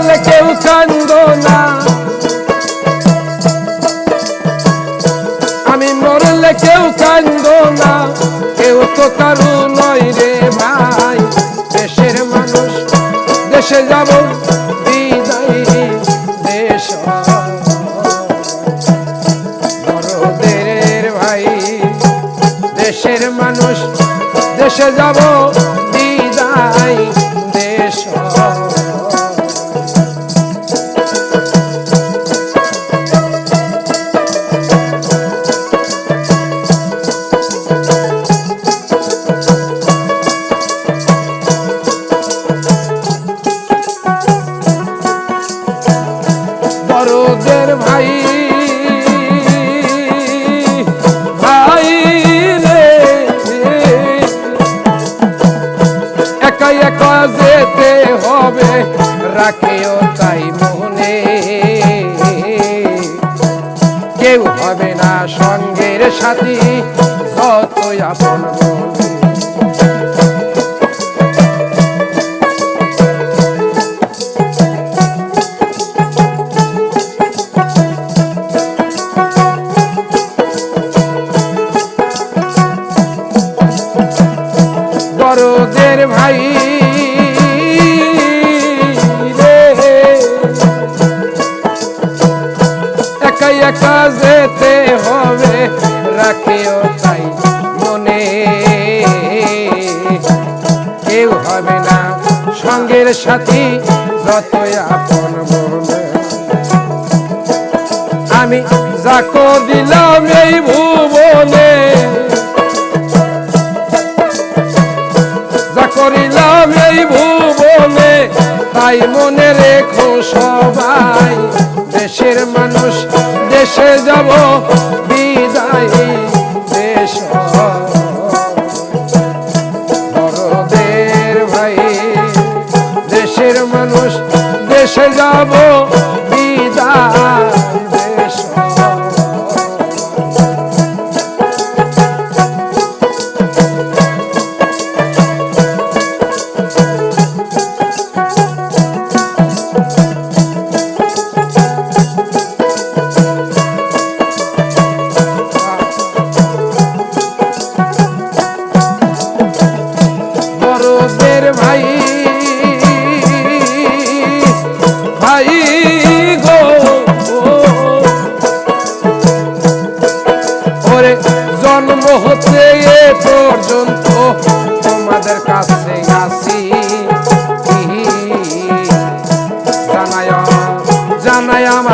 মরলে কেউ কান্দ না। আমি মরলে কেউ কান্দ না। কেউ তো কারু নয় রে ভাই। দেশের মানুষ, দেশে যাব। সাথী যতই আপন ভাই সঙ্গের সাথী, যতই আপন বলে আমি যাকো দিলাম এই ভুবনে, যা করিলাম এই ভুবনে, তাই মনে রেখো সবাই, দেশের মানুষ, দেশে যাব বিদায়, দেশ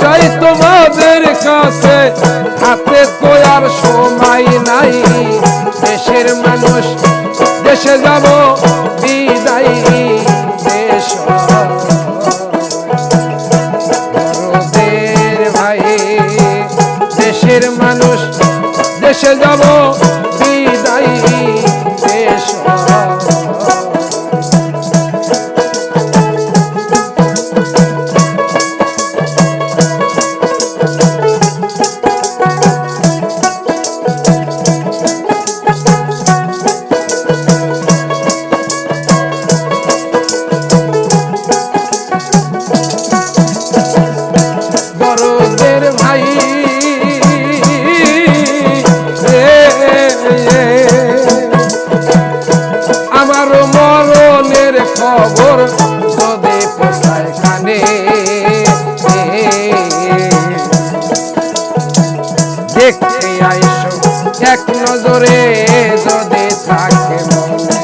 চাই তোমাদের কাছে। হাতে তো আর সময় নাই। দেশের মানুষ, দেশে যাব দেশের মানুষ, দেশে যাব মরণের খবর যদি পোষায় কানে। দেখতে আইসো এক নজরে যদি থাকে মনে।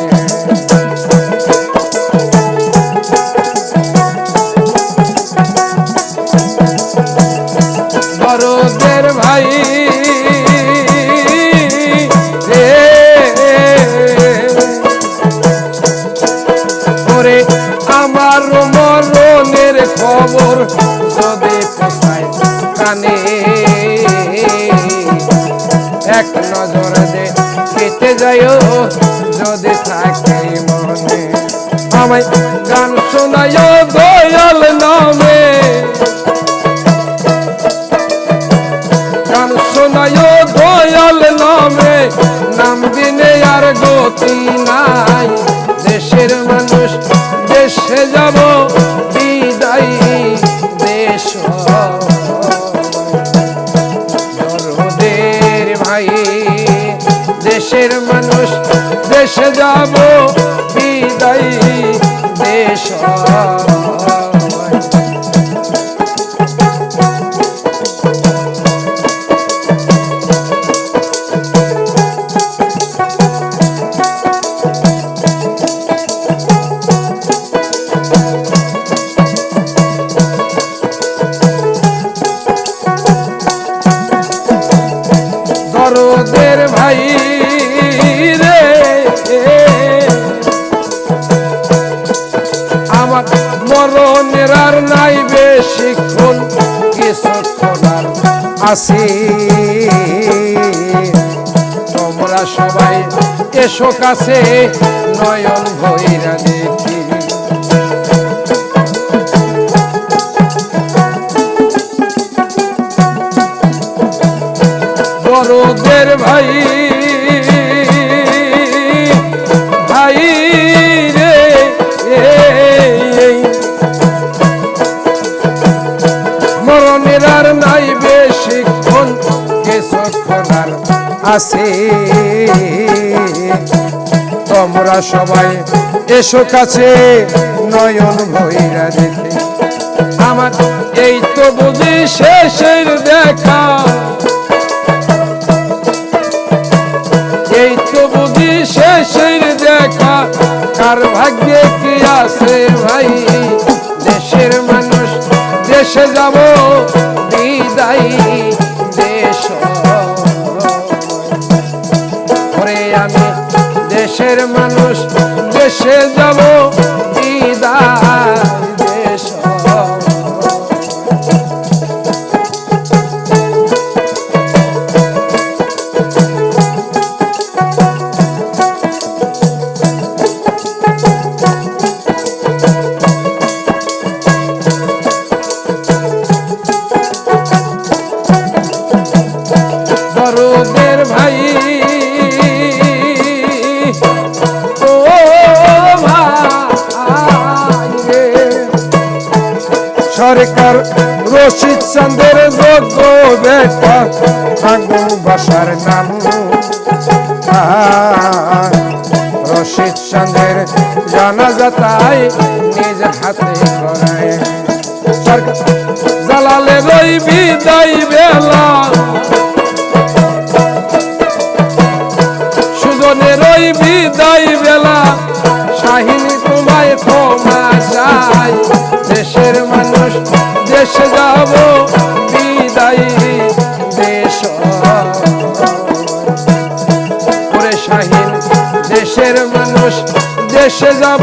জানে। এক নজর দে কেটে যায় যদি থাকে মনে। আমায় গান শোনায় গোয়াল নামে। গান শোনায় গোয়াল নামে। নাম দিনে আর গতি নাই। দেশের মানুষ দেশে যাব দেশে যাব বিদায় দেশ। বেশিক্ষণ আর আসি তোমরা সবাই এসো কাছে নয়ন ভৈরা দেখি আছে। তোমরা সবাই এসো কাছে, নয়ন ভৈরা দেখে। আমার এই তো বুঝি শেষের দেখা। এই তো বুঝি শেষের দেখা। কার ভাগ্যে কি আছে ভাই? দেশের মানুষ, দেশে যাব বিদায়। আমি দেশের মানুষ দেশে যাব। সরকার, রশিদ চন্দ্রের যোগ্য বেটা আগুন বাসার নাম। রশিদ চন্দ্রের জানাজা নিজ হাতে করায়। জালালে রই বিদায় বেলা। সুজনের ওই বিদায় বেলা। শাহিনী তোমায় ক্ষমা চাই, দেশের দেশে যাব বিদায় দেশ। শাহিন দেশের মানুষ দেশে যাব